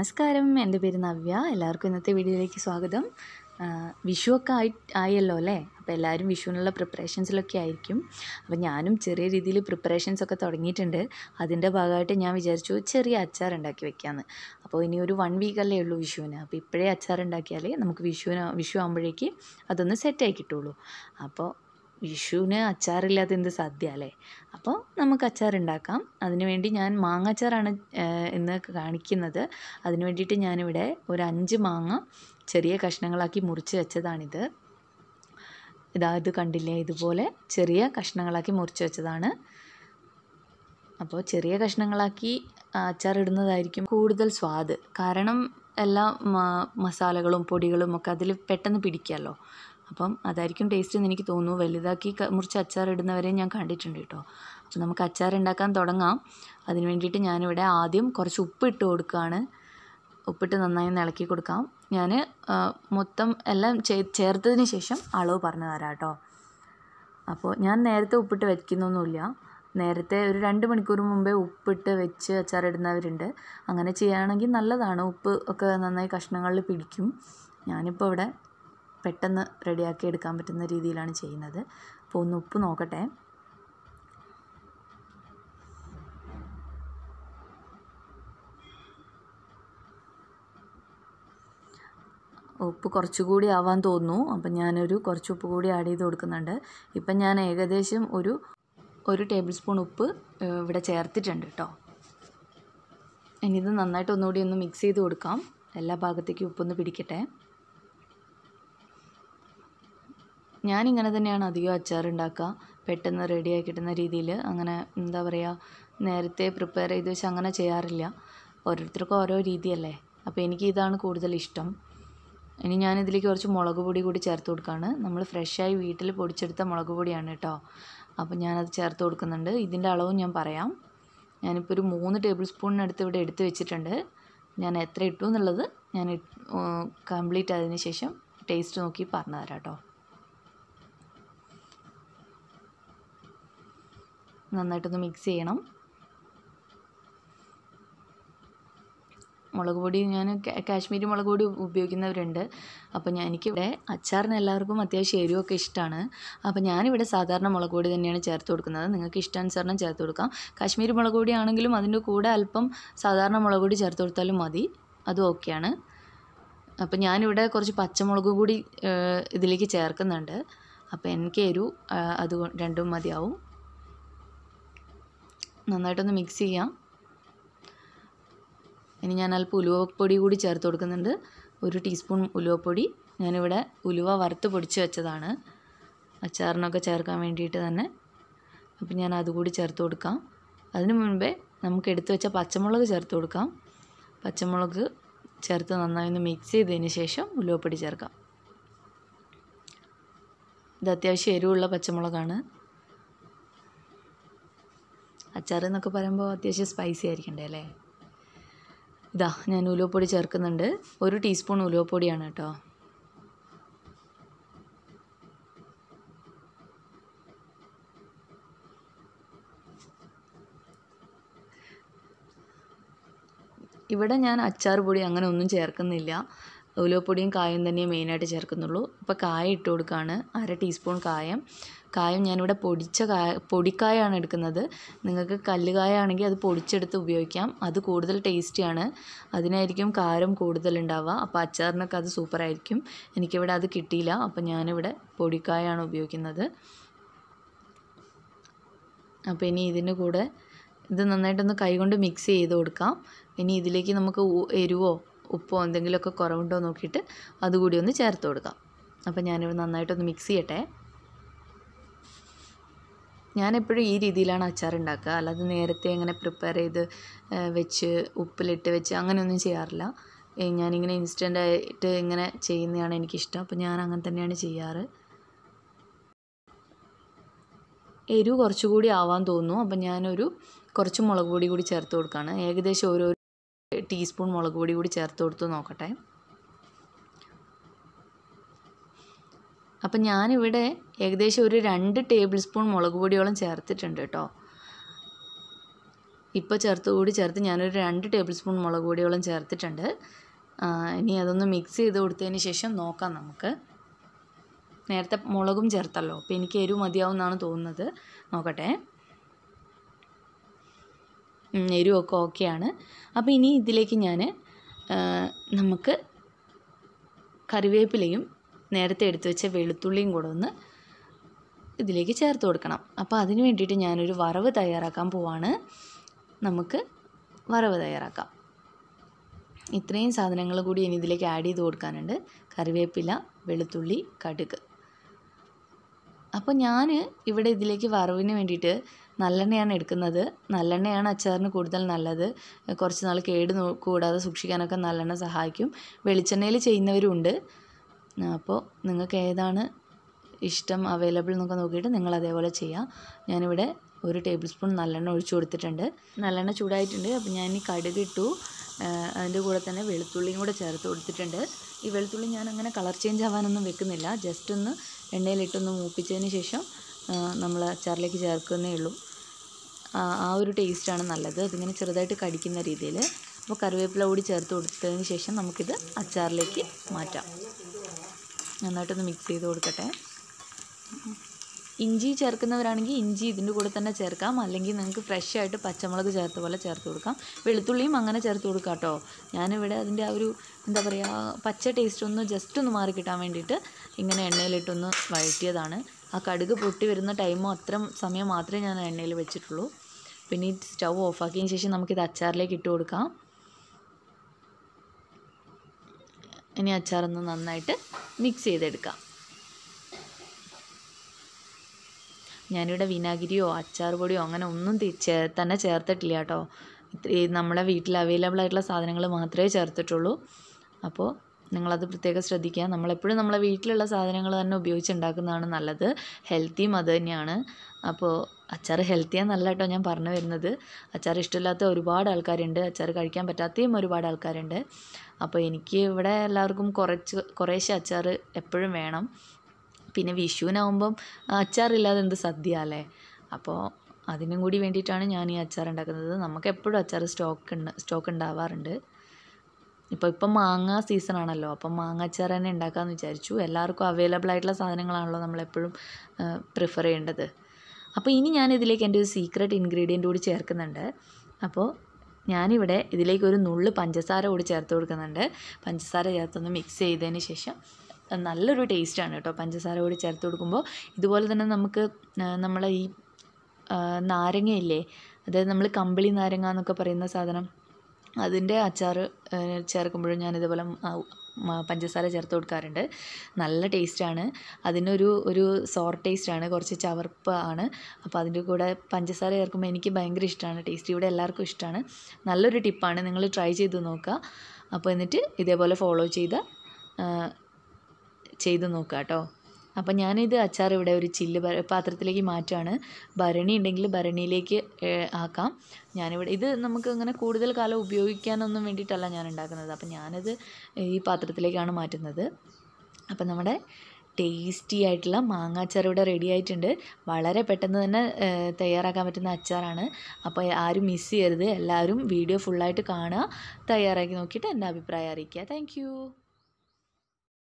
നമസ്കാരം. എന്റെ പേര് നവ്യ. എല്ലാവർക്കും ഇന്നത്തെ വീഡിയോയിലേക്ക് സ്വാഗതം. വിഷു വിഷുവൊക്കെ ആയി ആയല്ലോ അല്ലേ? അപ്പോൾ എല്ലാവരും വിഷുവിനുള്ള പ്രിപ്പറേഷൻസിലൊക്കെ ആയിരിക്കും. അപ്പോൾ ഞാനും ചെറിയ രീതിയിൽ പ്രിപ്പറേഷൻസ് ഒക്കെ തുടങ്ങിയിട്ടുണ്ട്. അതിന്റെ ഭാഗമായിട്ട് ഞാൻ വിചാരിച്ചു ചെറിയ അച്ചാർ ഉണ്ടാക്കി വെക്കാമെന്ന്. അപ്പോൾ ഇനി ഒരു വൺ വീക്കല്ലേ ഉള്ളൂ വിഷുവിന്. അപ്പോൾ ഇപ്പോഴേ അച്ചാർ ഉണ്ടാക്കിയാലേ നമുക്ക് വിഷുവിന് വിഷു ആകുമ്പോഴേക്ക് അതൊന്ന് സെറ്റായി കിട്ടുള്ളൂ അപ്പോൾ വിഷുവിന് അച്ചാറില്ലാത്ത എന്ത് സദ്യ അല്ലേ? അപ്പോൾ നമുക്ക് അച്ചാർ ഉണ്ടാക്കാം. അതിനുവേണ്ടി ഞാൻ മാങ്ങ അച്ചാറാണ് ഇന്ന് കാണിക്കുന്നത്. അതിന് വേണ്ടിയിട്ട് ഞാനിവിടെ ഒരു അഞ്ച് മാങ്ങ ചെറിയ കഷ്ണങ്ങളാക്കി മുറിച്ച് വെച്ചതാണിത്. ഇതാ ഇത് കണ്ടില്ലേ? ഇതുപോലെ ചെറിയ കഷ്ണങ്ങളാക്കി മുറിച്ച് വെച്ചതാണ്. അപ്പോൾ ചെറിയ കഷ്ണങ്ങളാക്കി അച്ചാർ ഇടുന്നതായിരിക്കും കൂടുതൽ സ്വാദ്. കാരണം എല്ലാ മസാലകളും പൊടികളും ഒക്കെ അതിൽ പെട്ടെന്ന് പിടിക്കാമല്ലോ. അപ്പം അതായിരിക്കും ടേസ്റ്റ് എന്ന് എനിക്ക് തോന്നുന്നു. വലുതാക്കി മുറിച്ച് അച്ചാർ ഇടുന്നവരെ ഞാൻ കണ്ടിട്ടുണ്ട് കേട്ടോ. അപ്പോൾ നമുക്ക് അച്ചാർ ഉണ്ടാക്കാൻ തുടങ്ങാം. അതിന് വേണ്ടിയിട്ട് ഞാനിവിടെ ആദ്യം കുറച്ച് ഉപ്പ് ഇട്ട് കൊടുക്കുകയാണ് ഉപ്പിട്ട് നന്നായി ഇളക്കി കൊടുക്കാം. ഞാൻ മൊത്തം എല്ലാം ചേ- ചേർത്തതിന് ശേഷം അളവ് പറഞ്ഞു തരാം കേട്ടോ. അപ്പോൾ ഞാൻ നേരത്തെ ഉപ്പിട്ട് വയ്ക്കുന്നൊന്നുമില്ല നേരത്തെ ഒരു രണ്ട് മണിക്കൂർ മുമ്പേ ഉപ്പിട്ട് വെച്ച് അച്ചാറിടുന്നവരുണ്ട് അങ്ങനെ ചെയ്യുകയാണെങ്കിൽ നല്ലതാണ്. ഉപ്പ് ഒക്കെ നന്നായി കഷ്ണങ്ങളിൽ പിടിക്കും. ഞാനിപ്പോൾ ഇവിടെ പെട്ടെന്ന് റെഡിയാക്കി എടുക്കാൻ പറ്റുന്ന രീതിയിലാണ് ചെയ്യുന്നത്. അപ്പോൾ ഒന്ന് ഉപ്പ് നോക്കട്ടെ. ഉപ്പ് കുറച്ചുകൂടി ആവാൻ തോന്നുന്നു. അപ്പം ഞാനൊരു കുറച്ച് ഉപ്പ് കൂടി ആഡ് ചെയ്ത് കൊടുക്കുന്നുണ്ട്. ഇപ്പം ഞാൻ ഏകദേശം ഒരു ഒരു ടേബിൾ സ്പൂൺ ഉപ്പ് ഇവിടെ ചേർത്തിട്ടുണ്ട് കേട്ടോ. ഇനി ഇത് നന്നായിട്ട് ഒന്നുകൂടി ഒന്ന് മിക്സ് ചെയ്ത് കൊടുക്കാം. എല്ലാ ഭാഗത്തേക്കും ഉപ്പൊന്ന് പിടിക്കട്ടെ. ഞാനിങ്ങനെ തന്നെയാണ് അധികം അച്ചാർ ഉണ്ടാക്കുക. പെട്ടെന്ന് റെഡിയായി കിട്ടുന്ന രീതിയിൽ അങ്ങനെ എന്താ പറയുക നേരത്തെ പ്രിപ്പയർ ചെയ്ത് വെച്ച് അങ്ങനെ ചെയ്യാറില്ല. ഓരോരുത്തർക്കും ഓരോ രീതിയല്ലേ. അപ്പോൾ എനിക്ക് ഇതാണ് കൂടുതൽ ഇഷ്ടം. ഇനി ഞാൻ ഇതിലേക്ക് കുറച്ച് മുളക് പൊടി കൂടി ചേർത്ത് കൊടുക്കുകയാണ് നമ്മൾ ഫ്രഷായി വീട്ടിൽ പൊടിച്ചെടുത്ത മുളക് പൊടിയാണ് കേട്ടോ അപ്പോൾ ഞാനത് ചേർത്ത് കൊടുക്കുന്നുണ്ട്. ഇതിന്റെ അളവും ഞാൻ പറയാം. ഞാനിപ്പോൾ ഒരു മൂന്ന് ടേബിൾ സ്പൂണിനടുത്ത് ഇവിടെ എടുത്ത് വെച്ചിട്ടുണ്ട്. ഞാൻ എത്ര ഇട്ടു എന്നുള്ളത് ഞാൻ കംപ്ലീറ്റ് ആയതിനു ശേഷം ടേസ്റ്റ് നോക്കി പറഞ്ഞു തരാം കേട്ടോ നന്നായിട്ടൊന്ന് മിക്സ് ചെയ്യണം. മുളക് പൊടി ഞാൻ കാശ്മീരി മുളക് പൊടി ഉപയോഗിക്കുന്നവരുണ്ട്. അപ്പോൾ ഞാൻ എനിക്കിവിടെ അച്ചാറിന് എല്ലാവർക്കും അത്യാവശ്യം എരിവൊക്കെ ഇഷ്ടമാണ് അപ്പോൾ ഞാനിവിടെ സാധാരണ മുളക് പൊടി തന്നെയാണ് ചേർത്ത് കൊടുക്കുന്നത്. നിങ്ങൾക്ക് ഇഷ്ടാനുസരണം ചേർത്ത് കൊടുക്കാം. കാശ്മീരി മുളക് പൊടി ആണെങ്കിലും അതിന്റെ കൂടെ അല്പം സാധാരണ മുളക് പൊടി ചേർത്ത് കൊടുത്താലും മതി. അതും ഓക്കെയാണ്. അപ്പോൾ ഞാനിവിടെ കുറച്ച് പച്ചമുളക് കൂടി ഇതിലേക്ക് ചേർക്കുന്നുണ്ട്. അപ്പോൾ എനിക്ക് എരിവ് ആ, അത് രണ്ടും മതിയാവും. നന്നായിട്ടൊന്ന് മിക്സ് ചെയ്യാം. ഇനി ഞാൻ അല്പം ഉലുവപ്പൊടി കൂടി ചേർത്ത് കൊടുക്കുന്നുണ്ട്. ഒരു ടീസ്പൂൺ ഉലുവപ്പൊടി. ഞാനിവിടെ ഉലുവ വറുത്ത് പൊടിച്ച് വെച്ചതാണ്. അച്ചാറിനൊക്കെ ചേർക്കാൻ വേണ്ടിയിട്ട് തന്നെ. അപ്പം ഞാൻ അതുകൂടി ചേർത്ത് കൊടുക്കാം. അതിന് മുൻപേ നമുക്ക് എടുത്തു വെച്ച പച്ചമുളക് ചേർത്ത് കൊടുക്കാം. പച്ചമുളക് ചേർത്ത് നന്നായി ഒന്ന് മിക്സ് ചെയ്തതിന് ശേഷം ഉലുവപ്പൊടി ചേർക്കാം. ഇത് അത്യാവശ്യം എരിവുള്ള പച്ചമുളകാണ്. അച്ചാർ എന്നൊക്കെ പറയുമ്പോൾ അത്യാവശ്യം സ്പൈസി ആയിരിക്കണ്ടേ അല്ലേ? ഇതാ ഞാൻ ഉലുവപ്പൊടി ചേർക്കുന്നുണ്ട്. ഒരു ടീസ്പൂൺ ഉലുവപ്പൊടിയാണ് കേട്ടോ. ഇവിടെ ഞാൻ അച്ചാർ പൊടി അങ്ങനെ ഒന്നും ചേർക്കുന്നില്ല. ഉലുവപ്പൊടിയും കായം തന്നെ മെയിനായിട്ട് ചേർക്കുന്നുള്ളൂ. അപ്പോൾ കായ ഇട്ട് കൊടുക്കുകയാണ് അര ടീസ്പൂൺ കായം. കായം ഞാനിവിടെ പൊടിച്ച കായ പൊടിക്കായാണ് എടുക്കുന്നത്. നിങ്ങൾക്ക് കല്ലുകായ ആണെങ്കിൽ അത് പൊടിച്ചെടുത്ത് ഉപയോഗിക്കാം. അത് കൂടുതൽ ടേസ്റ്റിയാണ്. അതിനായിരിക്കും കാരം കൂടുതലുണ്ടാവുക. അപ്പോൾ അച്ചാറിനൊക്കെ അത് സൂപ്പറായിരിക്കും. എനിക്കിവിടെ അത് കിട്ടിയില്ല. അപ്പോൾ ഞാനിവിടെ പൊടിക്കായാണ് ഉപയോഗിക്കുന്നത്. അപ്പോൾ ഇനി ഇതിന്റെ കൂടെ ഇത് നന്നായിട്ടൊന്ന് കൈകൊണ്ട് മിക്സ് ചെയ്ത് കൊടുക്കാം. ഇനി ഇതിലേക്ക് നമുക്ക് എരിവോ ഉപ്പോ എന്തെങ്കിലുമൊക്കെ കുറവുണ്ടോ നോക്കിയിട്ട് അതുകൂടി ഒന്ന് ചേർത്ത് കൊടുക്കാം. അപ്പോൾ ഞാനിവിടെ നന്നായിട്ടൊന്ന് മിക്സ് ചെയ്യട്ടെ. ഞാനെപ്പോഴും ഈ രീതിയിലാണ് അച്ചാർ ഉണ്ടാക്കുക അല്ലാതെ നേരത്തെ ഇങ്ങനെ പ്രിപ്പയർ ചെയ്ത് വെച്ച് ഉപ്പിലിട്ട് വെച്ച് അങ്ങനെയൊന്നും ചെയ്യാറില്ല. ഞാനിങ്ങനെ ഇൻസ്റ്റന്റ് ആയിട്ട് ഇങ്ങനെ ചെയ്യുന്നതാണ് എനിക്കിഷ്ടം. അപ്പോൾ ഞാൻ അങ്ങനെ തന്നെയാണ് ചെയ്യാറ്. എരിവ് കുറച്ചുകൂടി ആവാൻ തോന്നുന്നു. അപ്പം ഞാനൊരു കുറച്ച് മുളക് പൊടി കൂടി ചേർത്ത് കൊടുക്കുകയാണ്. ഏകദേശം ഓരോ ടീസ്പൂൺ മുളക് പൊടി കൂടി ചേർത്ത് കൊടുത്ത് നോക്കട്ടെ. അപ്പം ഞാനിവിടെ ഏകദേശം ഒരു രണ്ട് ടേബിൾ സ്പൂൺ മുളക് പൊടിയോളം ചേർത്തിട്ടുണ്ട് കേട്ടോ. ഇപ്പോൾ ചേർത്ത് കൂടി ചേർത്ത് ഞാനൊരു രണ്ട് ടേബിൾ സ്പൂൺ മുളക് പൊടിയോളം ചേർത്തിട്ടുണ്ട്. ഇനി അതൊന്ന് മിക്സ് ചെയ്ത് കൊടുത്തതിന് ശേഷം നോക്കാം നമുക്ക്. നേരത്തെ മുളകും ചേർത്തല്ലോ അപ്പോൾ എനിക്ക് എരിവ് മതിയാവും എന്നാണ് തോന്നുന്നത്. നോക്കട്ടെ. എരിവൊക്കെ ഓക്കെയാണ് അപ്പോൾ ഇനി ഇതിലേക്ക് ഞാൻ നമുക്ക് കറിവേപ്പിലയും നേരത്തെ എടുത്തു വെച്ച വെളുത്തുള്ളിയും കൂടെ ഒന്ന് ഇതിലേക്ക് ചേർത്ത് കൊടുക്കണം. അപ്പോൾ അതിന് വേണ്ടിയിട്ട് ഞാനൊരു വറവ് തയ്യാറാക്കാൻ പോവാണ്. നമുക്ക് വറവ് തയ്യാറാക്കാം. ഇത്രയും സാധനങ്ങൾ കൂടി ഇനി ഇതിലേക്ക് ആഡ് ചെയ്ത് കൊടുക്കാനുണ്ട്. കറിവേപ്പില വെളുത്തുള്ളി കടുക്. അപ്പോൾ ഞാൻ ഇവിടെ ഇതിലേക്ക് വറവിന് വേണ്ടിയിട്ട് നല്ലെണ്ണയാണ് എടുക്കുന്നത്. നല്ലെണ്ണയാണ് അച്ചാറിന് കൂടുതൽ നല്ലത്. കുറച്ച് നാൾ കേട് കൂടാതെ സൂക്ഷിക്കാനൊക്കെ നല്ലെണ്ണ സഹായിക്കും. വെളിച്ചെണ്ണയിൽ ചെയ്യുന്നവരുണ്ട്. അപ്പോൾ നിങ്ങൾക്ക് ഏതാണ് ഇഷ്ടം അവൈലബിൾ എന്നൊക്കെ നോക്കിയിട്ട് നിങ്ങൾ അതേപോലെ ചെയ്യാം. ഞാനിവിടെ ഒരു ടേബിൾ സ്പൂൺ നല്ലെണ്ണ ഒഴിച്ചു കൊടുത്തിട്ടുണ്ട്. നല്ലെണ്ണ ചൂടായിട്ടുണ്ട്. അപ്പോൾ ഞാൻ ഈ കടുക് ഇട്ടു. ആ, അതിന്റെ കൂടെ തന്നെ വെളുത്തുള്ളിയും കൂടെ ചേർത്ത് കൊടുത്തിട്ടുണ്ട്. ഈ വെളുത്തുള്ളി ഞാൻ അങ്ങനെ കളർ ചേഞ്ച് ആവാനൊന്നും വെക്കുന്നില്ല. ജസ്റ്റ് ഒന്ന് എണ്ണയിലിട്ടൊന്ന് മൂപ്പിച്ചതിന് ശേഷം നമ്മൾ അച്ചാറിലേക്ക് ചേർക്കുന്നേ ഉള്ളൂ. ആ ഒരു ടേസ്റ്റാണ് നല്ലത്. അതിങ്ങനെ ചെറുതായിട്ട് കടിക്കുന്ന രീതിയിൽ. അപ്പോൾ കറിവേപ്പില കൂടി ചേർത്ത് കൊടുത്തതിന് ശേഷം നമുക്കിത് അച്ചാറിലേക്ക് മാറ്റാം. നന്നായിട്ടൊന്ന് മിക്സ് ചെയ്ത് കൊടുക്കട്ടെ. ഇഞ്ചി ചേർക്കുന്നവരാണെങ്കിൽ ഇഞ്ചി ഇതിന്റെ കൂടെ തന്നെ ചേർക്കാം. അല്ലെങ്കിൽ നിങ്ങൾക്ക് ഫ്രഷ് ആയിട്ട് പച്ചമുളക് ചേർത്ത പോലെ ചേർത്ത് കൊടുക്കാം. വെളുത്തുള്ളിയും അങ്ങനെ ചേർത്ത് കൊടുക്കാം കേട്ടോ. ഞാനിവിടെ അതിന്റെ ആ ഒരു എന്താ പറയുക പച്ച ടേസ്റ്റ് ഒന്ന് ജസ്റ്റ് ഒന്ന് മാറി കിട്ടാൻ വേണ്ടിയിട്ട് ഇങ്ങനെ എണ്ണയിലിട്ടൊന്ന് വഴറ്റിയതാണ്. ആ കടുക് പൊട്ടി വരുന്ന ടൈമോ അത്ര സമയം മാത്രമേ ഞാൻ എണ്ണയിൽ വെച്ചിട്ടുള്ളൂ. പിന്നെ ഈ സ്റ്റൗ ഓഫാക്കിയതിന് ശേഷം നമുക്കിത് അച്ചാറിലേക്ക് ഇട്ട് കൊടുക്കാം. ഇനി അച്ചാറൊന്ന് നന്നായിട്ട് മിക്സ് ചെയ്തെടുക്കാം. ഞാനിവിടെ വിനാഗിരിയോ അച്ചാർ പൊടിയോ അങ്ങനെ ഒന്നും തന്നെ ചേർത്തിട്ടില്ല കേട്ടോ. നമ്മുടെ വീട്ടിൽ അവൈലബിൾ ആയിട്ടുള്ള സാധനങ്ങൾ മാത്രമേ ചേർത്തിട്ടുള്ളൂ. അപ്പോൾ നിങ്ങളത് പ്രത്യേകം ശ്രദ്ധിക്കുക. നമ്മളെപ്പോഴും നമ്മളെ വീട്ടിലുള്ള സാധനങ്ങൾ തന്നെ ഉപയോഗിച്ച് ഉണ്ടാക്കുന്നതാണ് നല്ലത്. ഹെൽത്തിയും അത് തന്നെയാണ്. അപ്പോൾ അച്ചാർ ഹെൽത്തിയാന്നല്ല കേട്ടോ ഞാൻ പറഞ്ഞു വരുന്നത്. അച്ചാർ ഇഷ്ടമില്ലാത്ത ഒരുപാട് ആൾക്കാരുണ്ട്. അച്ചാർ കഴിക്കാൻ പറ്റാത്തയും ഒരുപാട് ആൾക്കാരുണ്ട്. അപ്പോൾ എനിക്ക് ഇവിടെ എല്ലാവർക്കും കുറച്ച് കുറേശ്ശെ അച്ചാർ എപ്പോഴും വേണം. പിന്നെ വിഷുവിനാവുമ്പം അച്ചാറില്ലാതെ എന്ത് സദ്യ അല്ലേ? അപ്പോൾ അതിനും കൂടി വേണ്ടിയിട്ടാണ് ഞാൻ ഈ അച്ചാർ ഉണ്ടാക്കുന്നത്. നമുക്ക് എപ്പോഴും അച്ചാർ സ്റ്റോക്ക് സ്റ്റോക്ക് ഉണ്ടാവാറുണ്ട്. ഇപ്പോൾ ഇപ്പം മാങ്ങ സീസൺ ആണല്ലോ. അപ്പം മാങ്ങ അച്ചാർ തന്നെ ഉണ്ടാക്കാമെന്ന് വിചാരിച്ചു. എല്ലാവർക്കും അവൈലബിൾ ആയിട്ടുള്ള സാധനങ്ങളാണല്ലോ നമ്മളെപ്പോഴും പ്രിഫർ ചെയ്യേണ്ടത്. അപ്പോൾ ഇനി ഞാൻ ഇതിലേക്ക് എന്റെ ഒരു സീക്രട്ട് ഇൻഗ്രീഡിയന്റ് കൂടി ചേർക്കുന്നുണ്ട്. അപ്പോൾ ഞാനിവിടെ ഇതിലേക്ക് ഒരു നുള്ള് പഞ്ചസാര കൂടി ചേർത്ത് കൊടുക്കുന്നുണ്ട്. പഞ്ചസാര ചേർത്തൊന്ന് മിക്സ് ചെയ്തതിന് ശേഷം നല്ലൊരു ടേസ്റ്റാണ് കേട്ടോ പഞ്ചസാര കൂടി ചേർത്ത് കൊടുക്കുമ്പോൾ. ഇതുപോലെ തന്നെ നമുക്ക് നമ്മളെ ഈ നാരങ്ങയില്ലേ? അതായത് നമ്മൾ കമ്പിളി നാരങ്ങ എന്നൊക്കെ പറയുന്ന സാധനം. അതിന്റെ അച്ചാർ ചേർക്കുമ്പോഴും ഞാൻ ഇതുപോലെ പഞ്ചസാര ചേർത്ത് കൊടുക്കാറുണ്ട്. നല്ല ടേസ്റ്റാണ്. അതിനൊരു ഒരു സോർ ടേസ്റ്റാണ്. കുറച്ച് ചവർപ്പ് ആണ്. അപ്പോൾ അതിന്റെ കൂടെ പഞ്ചസാര ചേർക്കുമ്പോൾ എനിക്ക് ഭയങ്കര ഇഷ്ടമാണ്. ടേസ്റ്റ് ഇവിടെ എല്ലാവർക്കും ഇഷ്ടമാണ്. നല്ലൊരു ടിപ്പാണ്. നിങ്ങൾ ട്രൈ ചെയ്ത് നോക്കുക. അപ്പോൾ എന്നിട്ട് ഇതേപോലെ ഫോളോ ചെയ്ത് ചെയ്ത് നോക്കുക കേട്ടോ. അപ്പം ഞാനിത് അച്ചാർ ഇവിടെ ഒരു ചില്ല് പാത്രത്തിലേക്ക് മാറ്റുകയാണ് ഭരണി ഉണ്ടെങ്കിൽ ഭരണിയിലേക്ക് ആക്കാം. ഞാനിവിടെ ഇത് നമുക്ക് ഇങ്ങനെ കൂടുതൽ കാലം ഉപയോഗിക്കാനൊന്നും വേണ്ടിയിട്ടല്ല ഞാൻ ഉണ്ടാക്കുന്നത്. അപ്പം ഞാനത് ഈ പാത്രത്തിലേക്കാണ് മാറ്റുന്നത്. അപ്പം നമ്മുടെ ടേസ്റ്റി ആയിട്ടുള്ള മാങ്ങാച്ചാർ ഇവിടെ റെഡി ആയിട്ടുണ്ട്. വളരെ പെട്ടെന്ന് തന്നെ തയ്യാറാക്കാൻ പറ്റുന്ന അച്ചാറാണ്. അപ്പോൾ ആരും മിസ് ചെയ്യരുത്. എല്ലാവരും വീഡിയോ ഫുള്ളായിട്ട് കാണുക. തയ്യാറാക്കി നോക്കിയിട്ട് എന്റെ അഭിപ്രായം അറിയിക്കുക. താങ്ക്